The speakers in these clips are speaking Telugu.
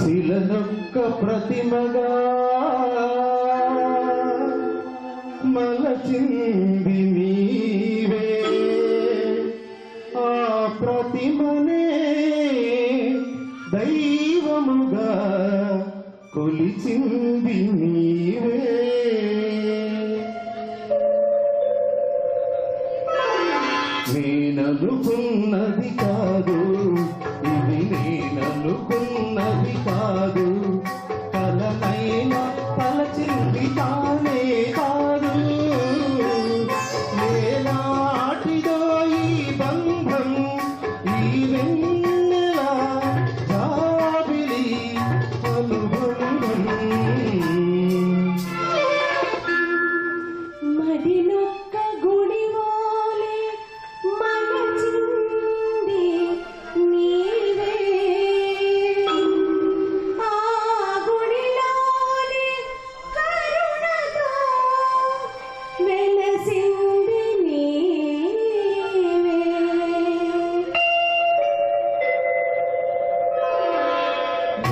శిలనొక్క ప్రతిమగా మలచింది నీవే. ఆ ప్రతిమనే దైవముగా కొలిచింది నీవే. నేననుకున్నది కాదు ఇది నేననుకున్న కాదు ఫలమైన తలచింది తానే కాదు. నేనాటిదో ఈ బంధం ఈ వెన్నెల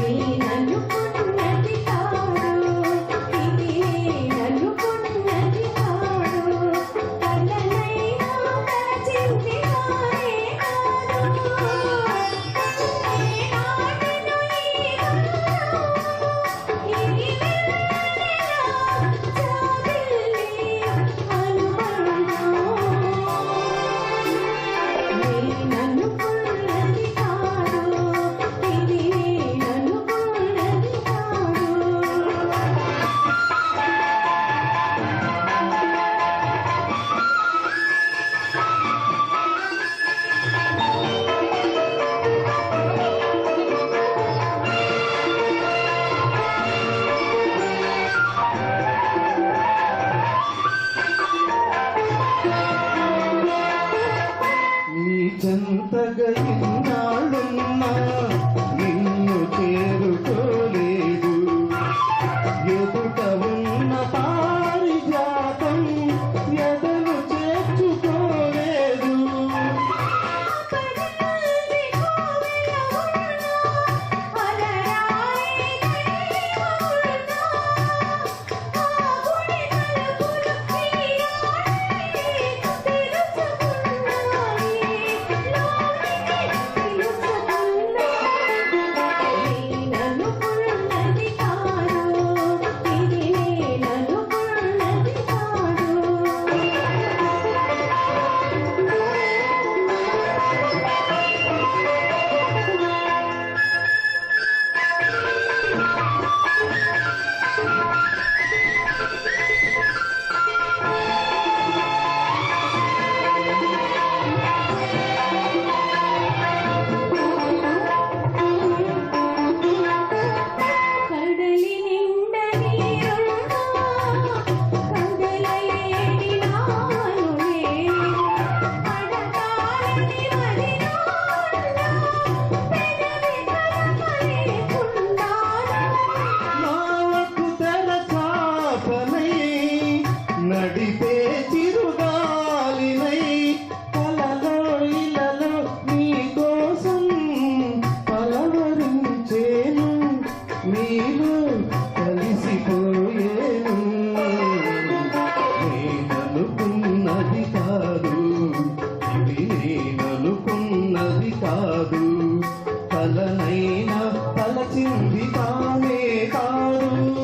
నేననుకున్నది నడిపే చిరుగాలినై కలలో ఇలలో నీ కోసం పలవరించేను నీలో కలిసిపోయేను. నేననుకున్నది కాదు ఇది నేననుకున్నది కాదు. కలనైనా తలచింది తానే కాదు